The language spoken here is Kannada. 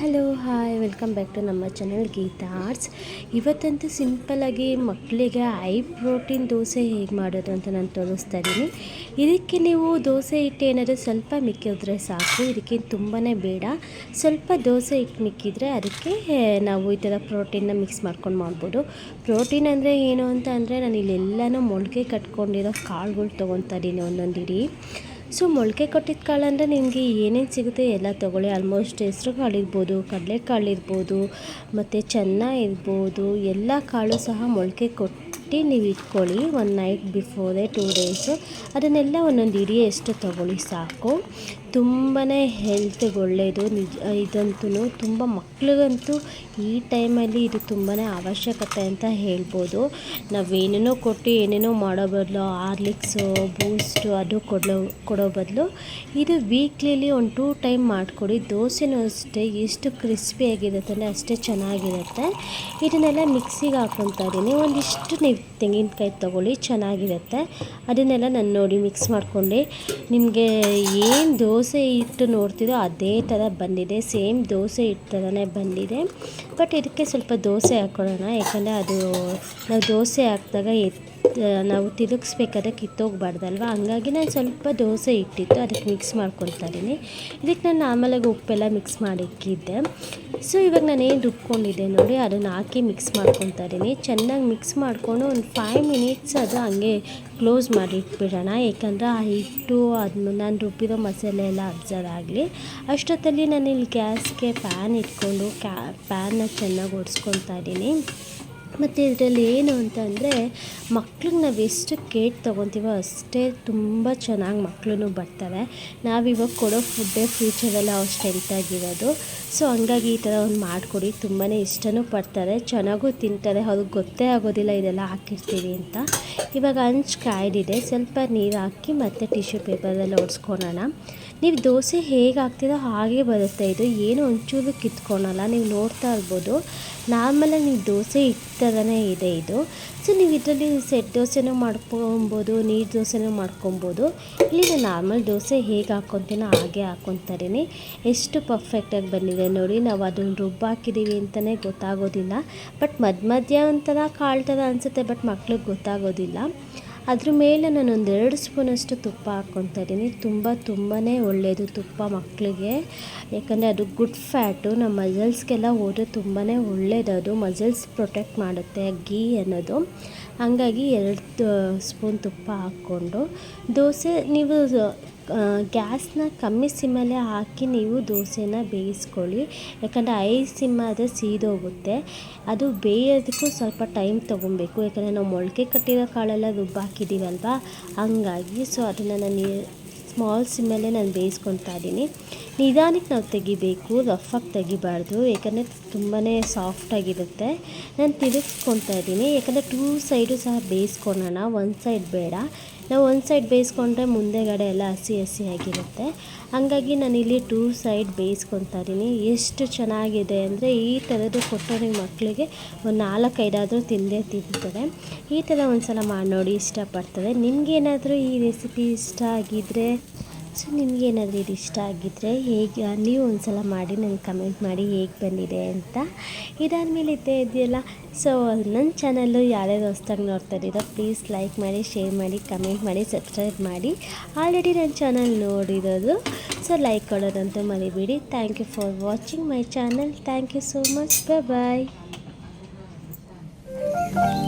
Hello hi welcome back to ನಮ್ಮ ಚಾನಲ್ ಗೀತಾ ಆರ್ಟ್ಸ್ ಇವತ್ತಂತೂ ಸಿಂಪಲ್ಲಾಗಿ ಮಕ್ಕಳಿಗೆ ಐ ಪ್ರೋಟೀನ್ ದೋಸೆ ಹೇಗೆ ಮಾಡೋದು ಅಂತ ನಾನು ತೋರಿಸ್ತಾ ಇದ್ದೀನಿ. ಇದಕ್ಕೆ ನೀವು ದೋಸೆ ಹಿಟ್ಟು ಏನಾದರೂ ಸ್ವಲ್ಪ ಮಿಕ್ಕಿದ್ರೆ ಸಾಕು, ಇದಕ್ಕೆ ತುಂಬಾ ಬೇಡ. ಸ್ವಲ್ಪ ದೋಸೆ ಹಿಟ್ಟು ಮಿಕ್ಕಿದ್ರೆ ಅದಕ್ಕೆ ನಾವು ಈ ಥರ ಪ್ರೋಟೀನ್ನ ಮಿಕ್ಸ್ ಮಾಡ್ಕೊಂಡು ಮಾಡ್ಬೋದು. ಪ್ರೋಟೀನ್ ಅಂದರೆ ಏನು ಅಂತ ಅಂದರೆ ನಾನು ಇಲ್ಲೆಲ್ಲನೂ ಮೊಳಕೆ ಕಟ್ಕೊಂಡಿರೋ ಕಾಳುಗಳು ತೊಗೊತಾ ಇದ್ದೀನಿ ಒಂದೊಂದು ಇಡೀ ಸೊ ಮೊಳಕೆ ಕೊಟ್ಟಿದ್ದ ಕಾಳು ಅಂದರೆ ನಿಮಗೆ ಏನೇನು ಸಿಗುತ್ತೆ? ಎಲ್ಲ ತೊಗೊಳ್ಳಿ. ಆಲ್ಮೋಸ್ಟ್ ಹೆಸ್ರು ಕಾಳು ಇರ್ಬೋದು ಕಡಲೆಕಾಳು ಇರ್ಬೋದು, ಮತ್ತು ಚೆನ್ನ ಇರ್ಬೋದು, ಎಲ್ಲ ಕಾಳು ಸಹ ಮೊಳಕೆ ಕೊಟ್ಟು ನೀವು ಇಟ್ಕೊಳ್ಳಿ one night before two days ಅದನ್ನೆಲ್ಲ ಒಂದೊಂದು ಇಡಿಯಷ್ಟು ತೊಗೊಳ್ಳಿ, ಸಾಕು. ತುಂಬಾ ಹೆಲ್ತ್ಗೆ ಒಳ್ಳೆಯದು ನಿಜ ಇದಂತೂ ತುಂಬ ಮಕ್ಳಿಗಂತೂ ಈ ಟೈಮಲ್ಲಿ ಇದು ತುಂಬಾ ಅವಶ್ಯಕತೆ ಅಂತ ಹೇಳ್ಬೋದು. ನಾವೇನೇನೋ ಕೊಟ್ಟು ಏನೇನೋ ಮಾಡೋ ಬದಲು ಹಾರ್ಲಿಕ್ಸು ಬೂಸ್ಟು ಅದು ಕೊಡೋ ಕೊಡೋ ಬದಲು ಇದು ವೀಕ್ಲಿಲಿ ಒಂದು ಟೂ ಟೈಮ್ ಮಾಡಿಕೊಡಿ. ದೋಸೆನೂ ಅಷ್ಟೇ, ಎಷ್ಟು ಕ್ರಿಸ್ಪಿ ಅಂದರೆ ಅಷ್ಟೇ ಚೆನ್ನಾಗಿರುತ್ತೆ. ಇದನ್ನೆಲ್ಲ ಮಿಕ್ಸಿಗೆ ಹಾಕ್ಕೊತಾ ಇದ್ದೀನಿ. ಒಂದಿಷ್ಟು ನೀವು ತೆಂಗಿನಕಾಯಿ ತೊಗೊಳ್ಳಿ, ಚೆನ್ನಾಗಿರುತ್ತೆ. ಅದನ್ನೆಲ್ಲ ನಾನು ನೋಡಿ ಮಿಕ್ಸ್ ಮಾಡ್ಕೊಂಡು. ನಿಮಗೆ ಏನು ದೋಸೆ ಹಿಟ್ಟು ನೋಡ್ತಿದ್ದೋ, ಅದೇ ಥರ ಬಂದಿದೆ. ಸೇಮ್ ದೋಸೆ ಹಿಟ್ಟು ಥರನೇ ಬಂದಿದೆ. ಬಟ್ ಇದಕ್ಕೆ ಸ್ವಲ್ಪ ದೋಸೆ ಹಾಕ್ಕೊಳ್ಳೋಣ, ಯಾಕಂದರೆ ಅದು ನಾವು ದೋಸೆ ಹಾಕಿದಾಗ ನಾವು ತಿರುಗಿಸ್ಬೇಕಾದ್ರೆ ಕಿತ್ತೋಗ್ಬಾರ್ದಲ್ವ? ಹಂಗಾಗಿ ನಾನು ಸ್ವಲ್ಪ ದೋಸೆ ಇಟ್ಟಿತ್ತು, ಅದಕ್ಕೆ ಮಿಕ್ಸ್ ಮಾಡ್ಕೊಳ್ತಾ ಇದ್ದೀನಿ ಇದಕ್ಕೆ ನಾನು ನಾರ್ಮಲಾಗಿ ಉಪ್ಪೆಲ್ಲ ಮಿಕ್ಸ್ ಮಾಡಿಕ್ಕಿದ್ದೆ. ಸೊ ಇವಾಗ ನಾನು ಏನು ರುಬ್ಕೊಂಡಿದ್ದೆ ನೋಡಿ, ಅದನ್ನು ಹಾಕಿ ಮಿಕ್ಸ್ ಮಾಡ್ಕೊತಾ ಇದ್ದೀನಿ ಚೆನ್ನಾಗಿ ಮಿಕ್ಸ್ ಮಾಡಿಕೊಂಡು ಒಂದು ಫೈವ್ ಮಿನಿಟ್ಸ್ ಅದು ಹಂಗೆ ಕ್ಲೋಸ್ ಮಾಡಿ ಇಟ್ಬಿಡೋಣ ಯಾಕಂದರೆ ಆ ಹಿಟ್ಟು ಅದನ್ನು ನಾನು ರುಬ್ಬಿರೋ ಮಸಾಲೆ ಎಲ್ಲ ಅಬ್ಸರ್ವ್ ಆಗಲಿ. ಅಷ್ಟೊತ್ತಲ್ಲಿ ನಾನು ಇಲ್ಲಿ ಗ್ಯಾಸ್ಗೆ ಪ್ಯಾನ್ ಇಟ್ಕೊಂಡು, ಕ್ಯಾ ಪ್ಯಾನ್ನ ಚೆನ್ನಾಗಿ ಒಡ್ಸ್ಕೊತಾ ಇದ್ದೀನಿ ಮತ್ತು ಇದರಲ್ಲಿ ಏನು ಅಂತ ಅಂದರೆ ಮಕ್ಳಿಗೆ ನಾವು ಎಷ್ಟು ಕೇಟ್ ತೊಗೊತೀವೋ ಅಷ್ಟೇ ತುಂಬ ಚೆನ್ನಾಗಿ ಮಕ್ಕಳು ಬರ್ತಾರೆ. ನಾವಿವಾಗ ಕೊಡೋ ಫುಡ್ಡೇ ಫ್ಯೂಚರೆಲ್ಲ ಅವ್ರು ಸ್ಟ್ರೆಂತಾಗಿರೋದು ಸೊ ಹಂಗಾಗಿ ಈ ಥರ ಒಂದು ಮಾಡಿಕೊಡಿ. ತುಂಬಾ ಇಷ್ಟನೂ ಪಡ್ತಾರೆ. ಚೆನ್ನಾಗೂ ತಿಂತಾರೆ. ಅವ್ರಿಗೆ ಗೊತ್ತೇ ಆಗೋದಿಲ್ಲ, ಇದೆಲ್ಲ ಹಾಕಿರ್ತೀವಿ ಅಂತ. ಇವಾಗ ಹಂಚು ಕಾಯ್ದಿದೆ. ಸ್ವಲ್ಪ ನೀರು ಹಾಕಿ ಮತ್ತು ಟಿಶ್ಯೂ ಪೇಪರಲ್ಲಿ ಒಡ್ಸ್ಕೊಳೋಣ. ನೀವು ದೋಸೆ ಹೇಗೆ ಹಾಕ್ತೀರೋ ಹಾಗೆ ಬರುತ್ತೆ. ಇದು ಏನು ಒಂಚೂರು ಕಿತ್ಕೊಳಲ್ಲ. ನೀವು ನೋಡ್ತಾ ಇರ್ಬೋದು. ನಾರ್ಮಲಾಗಿ ನೀವು ದೋಸೆ ಥರನೇ ಇದೆ ಇದು. ಸೊ, ನೀವು ಇದರಲ್ಲಿ ಸೆಟ್ ದೋಸೆನೂ ಮಾಡ್ಕೊಬೋದು, ನೀರು ದೋಸೆನೂ ಮಾಡ್ಕೊಬೋದು. ಇಲ್ಲಿ ನಾರ್ಮಲ್ ದೋಸೆ ಹೇಗೆ ಹಾಕ್ಕೊತೀನೋ ಹಾಗೆ ಹಾಕ್ಕೊತಾರೀನಿ ಎಷ್ಟು ಪರ್ಫೆಕ್ಟಾಗಿ ಬಂದಿದೆ ನೋಡಿ. ನಾವು ಅದನ್ನು ರುಬ್ಬಾಕಿದ್ದೀವಿ ಅಂತಲೇ ಗೊತ್ತಾಗೋದಿಲ್ಲ. ಬಟ್ ಮಧ್ಯ ಮಧ್ಯ ಒಂಥರ ಕಾಳು ಥರ ಅನಿಸುತ್ತೆ, ಬಟ್ ಮಕ್ಳಿಗೆ ಗೊತ್ತಾಗೋದಿಲ್ಲ. ಅದ್ರ ಮೇಲೆ ನಾನು ಎರಡು ಸ್ಪೂನಷ್ಟು ತುಪ್ಪ ಹಾಕ್ಕೊತಾ ಇದ್ದೀನಿ. ತುಂಬ ತುಂಬಾ ಒಳ್ಳೆಯದು ತುಪ್ಪ ಮಕ್ಕಳಿಗೆ ಯಾಕಂದರೆ ಅದು ಗುಡ್ ಫ್ಯಾಟು, ನಮ್ಮ ಮಸಲ್ಸ್ಗೆಲ್ಲ ಹೋದರೆ ತುಂಬಾ ಒಳ್ಳೆಯದದು ಅದು. ಮಸಲ್ಸ್ ಪ್ರೊಟೆಕ್ಟ್ ಮಾಡುತ್ತೆ ಗೀ ಅನ್ನೋದು. ಹಾಗಾಗಿ ಎರಡು ಸ್ಪೂನ್ ತುಪ್ಪ ಹಾಕ್ಕೊಂಡು. ದೋಸೆ ನೀವು ಗ್ಯಾಸ್ನ ಕಮ್ಮಿ ಸಿಮ್ಮಲ್ಲೇ ಹಾಕಿ ನೀವು ದೋಸೆನ ಬೇಯಿಸ್ಕೊಳ್ಳಿ. ಯಾಕಂದರೆ ಐ ಸಿಮ್ ಆದರೆ ಸೀದೋಗುತ್ತೆ. ಅದು ಬೇಯೋದಕ್ಕೂ ಸ್ವಲ್ಪ ಟೈಮ್ ತೊಗೊಬೇಕು. ಯಾಕಂದರೆ ನಾವು ಮೊಳಕೆ ಕಟ್ಟಿರೋ ಕಾಳೆಲ್ಲ ರುಬ್ಬಾಕಿದ್ದೀವಲ್ವಾ ಹಂಗಾಗಿ ಸೊ ಅದನ್ನು ನಾನು ಸ್ಮಾಲ್ ಸಿಮ್ಮಲ್ಲೇ ನಾನು ಬೇಯಿಸ್ಕೊತಾ ಇದ್ದೀನಿ. ನಿಧಾನಕ್ಕೆ ನಾವು ತೆಗಿಬೇಕು ರಫಾಗಿ ತೆಗಿಬಾರ್ದು, ಯಾಕಂದರೆ ತುಂಬಾ ಸಾಫ್ಟಾಗಿರುತ್ತೆ ನಾನು ತಿರುಗಿಸ್ಕೊತಾ ಇದ್ದೀನಿ. ಯಾಕಂದರೆ ಟೂ ಸೈಡು ಸಹ ಬೇಯಿಸ್ಕೊಳೋಣ ಒಂದು ಸೈಡ್ ಬೇಡ. ನಾವು ಒಂದು ಸೈಡ್ ಬೇಯಿಸ್ಕೊಂಡ್ರೆ ಮುಂದೆಗಡೆ ಎಲ್ಲ ಹಸಿ ಆಗಿರುತ್ತೆ. ಹಾಗಾಗಿ ನಾನಿಲ್ಲಿ ಟೂ ಸೈಡ್ ಬೇಯಿಸ್ಕೊತಾ ಇದ್ದೀನಿ. ಎಷ್ಟು ಚೆನ್ನಾಗಿದೆ ಅಂದರೆ ಈ ಥರದ್ದು ಕೊಟ್ಟರೆ ಮಕ್ಕಳಿಗೆ ಒಂದು ನಾಲ್ಕೈದಾದರೂ ತಿಂದೇ ತಿಂತಾರೆ ಈ ಥರ ಒಂದು ಸಲ ಮಾಡಿ ನೋಡಿ ಇಷ್ಟಪಡ್ತಾರೆ ನಿಮಗೇನಾದರೂ ಈ ರೆಸಿಪಿ ಇಷ್ಟ ಆಗಿದ್ದರೆ ಸೊ ನಿಮಗೇನಾದರೂ ಇದು ಇಷ್ಟ ಆಗಿದ್ದರೆ ಹೇಗೆ, ನೀವು ಒಂದ್ಸಲ ಮಾಡಿ ನನಗೆ ಕಮೆಂಟ್ ಮಾಡಿ ಹೇಗೆ ಬಂದಿದೆ ಅಂತ. ಇದಾದಮೇಲೆ ಇದ್ದೇ ಇದೆಯಲ್ಲ, ಸೊ ನನ್ನ ಚಾನಲ್ಲು ಯಾರ್ಯಾರು ಹೊಸ್ದಾಗಿ ನೋಡ್ತಾ ಇದ್ದೀರೋ ಪ್ಲೀಸ್ ಲೈಕ್ ಮಾಡಿ ಶೇರ್ ಮಾಡಿ ಕಮೆಂಟ್ ಮಾಡಿ ಸಬ್ಸ್ಕ್ರೈಬ್ ಮಾಡಿ. ಆಲ್ರೆಡಿ ನನ್ನ ಚಾನಲ್ ನೋಡಿರೋದು ಸೊ ಲೈಕ್ ಕೊಡೋದಂತೂ ಮರಿಬೇಡಿ. Thank you for watching my channel thank you so much bye bye